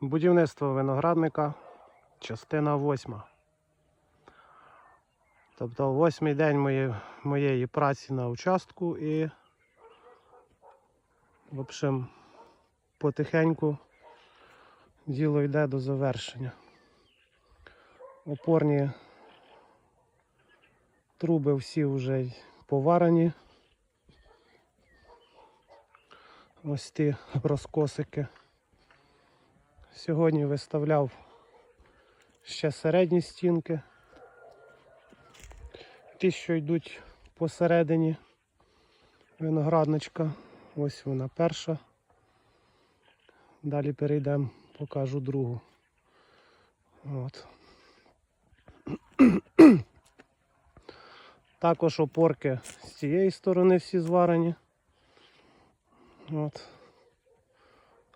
Будівництво виноградника, частина восьма. Тобто восьмий день моєї, моєї праці на участку і, в общем, потихеньку діло йде до завершення. Опорні труби всі вже поварені. Ось ті розкосики. Сьогодні виставляв ще середні стінки. Ті, що йдуть посередині виноградничка. Ось вона перша. Далі перейдемо, покажу другу. От. Також опорки з цієї сторони всі зварені. От.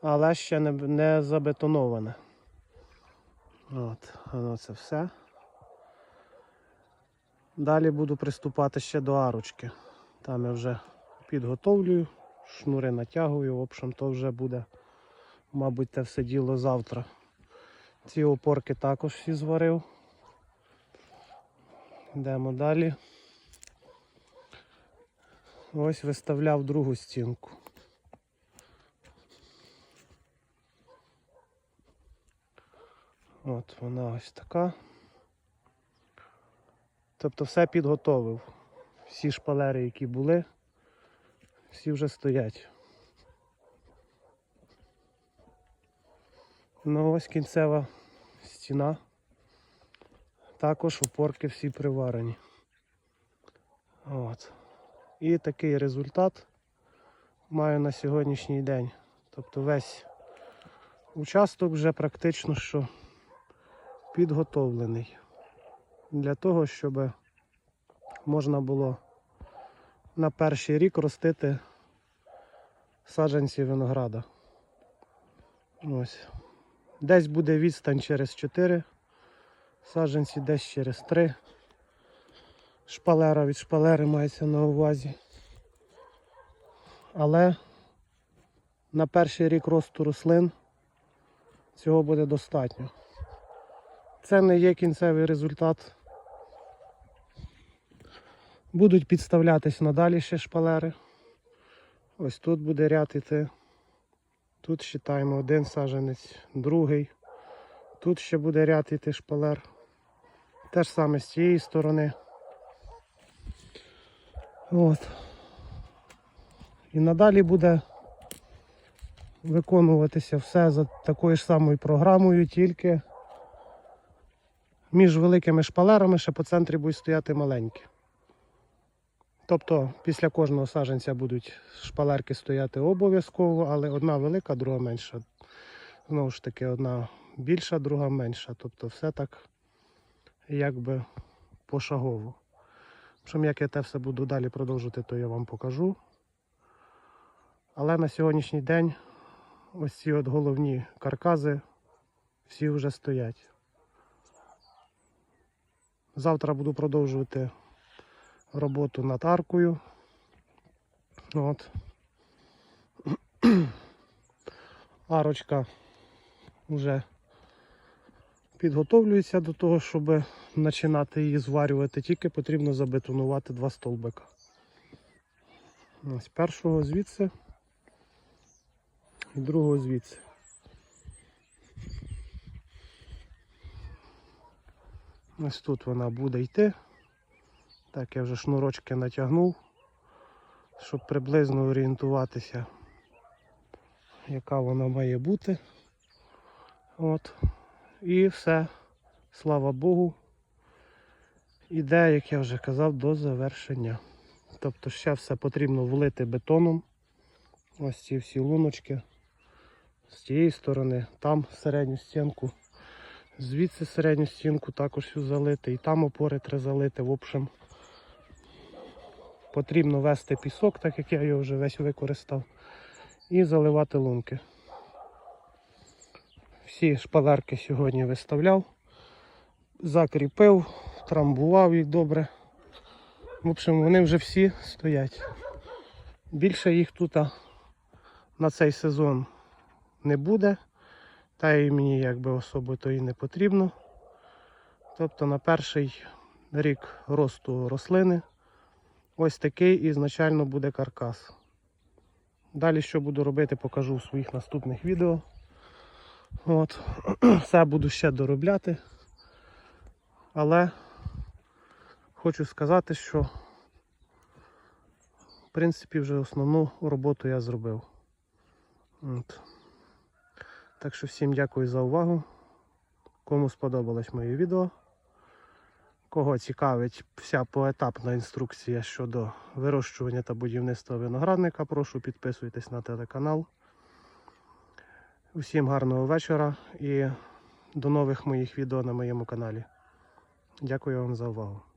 Але ще не, не забетоноване. От, воно це все. Далі буду приступати ще до арочки. Там я вже підготовлюю, шнури натягую, в общем, то вже буде, мабуть, те все діло завтра. Ці опорки також всі зварив. Йдемо далі. Ось виставляв другу стінку. От вона ось така. Тобто все підготовив. Всі шпалери, які були, всі вже стоять. Ну ось кінцева стіна. Також опорки всі приварені. От. І такий результат маю на сьогоднішній день. Тобто весь участок вже практично що підготовлений для того, щоб можна було на перший рік ростити саджанці винограда. Ось. Десь буде відстань через 4 саджанці, десь через 3. Шпалера від шпалери мається на увазі. Але на перший рік росту рослин цього буде достатньо. Це не є кінцевий результат. Будуть підставлятись надалі ще шпалери. Ось тут буде ряд іти. Тут вважаємо один саженець, другий. Тут ще буде ряд іти шпалер. Те ж саме з цієї сторони. От. І надалі буде виконуватися все за такою ж самою програмою, тільки між великими шпалерами ще по центрі будуть стояти маленькі. Тобто після кожного саджанця будуть шпалерки стояти обов'язково, але одна велика, друга менша. Знову ж таки, одна більша, друга менша. Тобто все так якби пошагово. Чим як я те все буду далі продовжувати, то я вам покажу. Але на сьогоднішній день ось ці от головні каркази всі вже стоять. Завтра буду продовжувати роботу над аркою. От. Арочка вже підготовлюється до того, щоб починати її зварювати, тільки потрібно забетонувати два столбика. Ось першого звідси і другого звідси. Ось тут вона буде йти. Так, я вже шнурочки натягнув, щоб приблизно орієнтуватися, яка вона має бути. От. І все, слава Богу, іде, як я вже казав, до завершення. Тобто ще все потрібно влити бетоном. Ось ці всі луночки. З тієї сторони, там середню стінку, звідси середню стінку також всю залити, і там опори треба залити. В общем, потрібно вести пісок, так як я його вже весь використав, і заливати лунки. Всі шпалерки сьогодні виставляв, закріпив, трамбував їх добре. В общем, вони вже всі стоять. Більше їх тут на цей сезон не буде. Та й мені якби особо то і не потрібно. Тобто на перший рік росту рослини ось такий ізначально буде каркас. Далі що буду робити, покажу в своїх наступних відео. От. Все буду ще доробляти. Але хочу сказати, що в принципі вже основну роботу я зробив. От. Так що всім дякую за увагу. Кому сподобалось моє відео. Кого цікавить вся поетапна інструкція щодо вирощування та будівництва виноградника, прошу підписуйтесь на телеканал. Усім гарного вечора і до нових моїх відео на моєму каналі. Дякую вам за увагу.